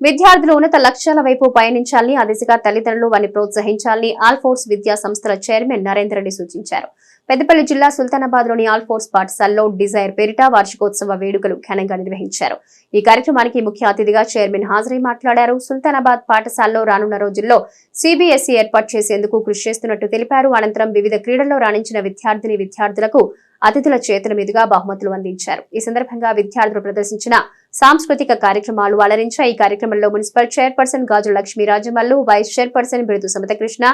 విద్యార్థులు ఉన్నత లక్ష్యాల వైపు పయనించాలని ఆ దిశగా తల్లిదండ్రులు వారిని ప్రోత్సహించాలని ఆల్ఫోర్స్ విద్యా సంస్థల చైర్మన్ నరేందర్ రెడ్డి సూచించారు. పెద్దపల్లి జిల్లా సుల్తానాబాద్లోని ఆల్ఫోర్స్ పాఠశాలలో డిజైర్ పేరిట వార్షికోత్సవ వేడుకలు ఘనంగా నిర్వహించారు. ఈ కార్యక్రమానికి ముఖ్య అతిథిగా చైర్మన్ హాజరై మాట్లాడారు. సుల్తానాబాద్ పాఠశాలలో రానున్న రోజుల్లో సిబిఎస్ఈ ఏర్పాటు చేసేందుకు కృషి చేస్తున్నట్టు తెలిపారు. అనంతరం వివిధ క్రీడల్లో రాణించిన విద్యార్థిని విద్యార్థులకు అతిథుల చేతుల మీదుగా బహుమతులు అందించారు. ఈ సందర్భంగా విద్యార్థులు ప్రదర్శించిన సాంస్కృతిక కార్యక్రమాలు అలరించాయి ఈ కార్యక్రమంలో మున్సిపల్ చైర్పర్సన్ గాజు Lakshmi Rajamallu vice chairperson Birudu Samathakrishna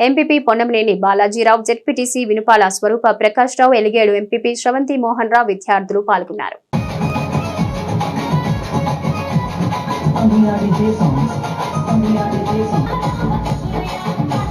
MPP Ponnamaneni Balajirao ZPTC Vinupala Swaroopa Prakash Rao Eligedu MPP Sravanthi Mohan Rao విద్యార్థులు పాల్గొన్నారు Amiari J songs. Amiari J songs.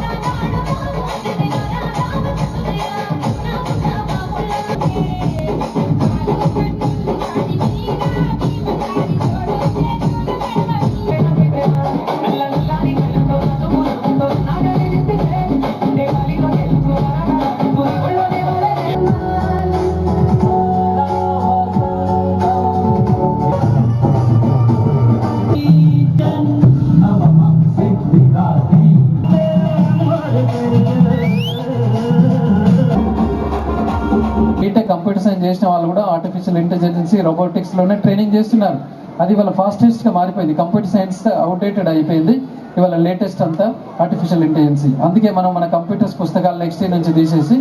B Tech computer science చేసిన వాళ్ళు కూడా ఆర్టిఫిషియల్ ఇంటెలిజెన్స్ రోబోటిక్స్లోనే ట్రైనింగ్ చేస్తున్నారు. అది ఇవాళ ఫాస్టెస్ట్గా మారిపోయింది. Computer science outdated అయిపోయింది. ఇవాళ లేటెస్ట్ అంతా ఆర్టిఫిషియల్ ఇంటెలిజెన్సీ అందుకే మనం మన కంప్యూటర్స్ పుస్తకాలు నెక్స్ట్ ఇయర్ నుంచి తీసేసి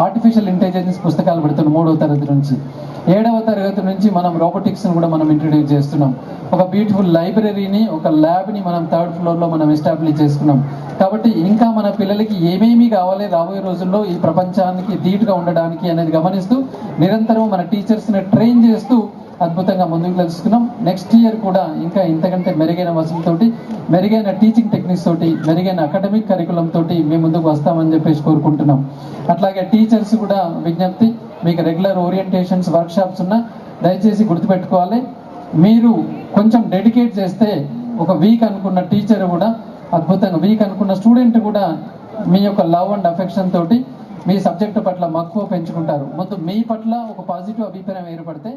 ఆర్టిఫిషియల్ ఇంటెలిజెన్స్ పుస్తకాలు పెడుతున్నాం మూడవ తరగతి నుంచి. ఏడవ తరగతి నుంచి మనం రోబోటిక్స్ కూడా మనం ఇంట్రడ్యూస్ చేస్తున్నాం. ఒక బ్యూటిఫుల్ లైబ్రరీని ఒక ల్యాబ్ని మనం థర్డ్ ఫ్లోర్లో మనం ఎస్టాబ్లిష్ చేసుకున్నాం. కాబట్టి ఇంకా మన పిల్లలకి ఏమేమి కావాలి రాబోయే రోజుల్లో ఈ ప్రపంచానికి ధీటుగా ఉండడానికి అనేది గమనిస్తూ నిరంతరం మన టీచర్స్ని ట్రైన్ చేస్తూ అద్భుతంగా ముందుకు తెలుసుకున్నాం నెక్స్ట్ ఇయర్ కూడా ఇంకా ఇంతకంటే మెరుగైన వసతులతోటి మెరుగైన టీచింగ్ టెక్నిక్స్ తోటి మెరుగైన అకాడమిక్ కరికులం తోటి మేము ముందుకు వస్తామని చెప్పేసి కోరుకుంటున్నాం. అట్లాగే టీచర్స్ కూడా విజ్ఞప్తి మీకు రెగ్యులర్ ఓరియంటేషన్స్ వర్క్షాప్స్ ఉన్నా దయచేసి గుర్తుపెట్టుకోవాలి. మీరు కొంచెం డెడికేట్ చేస్తే ఒక వీక్ అనుకున్న టీచర్ కూడా అద్భుతంగా. మీకు అనుకున్న స్టూడెంట్ కూడా మీ యొక్క లవ్ అండ్ అఫెక్షన్ తోటి మీ సబ్జెక్టు పట్ల మక్కువ పెంచుకుంటారు. ముందు మీ పట్ల ఒక పాజిటివ్ అభిప్రాయం ఏర్పడితే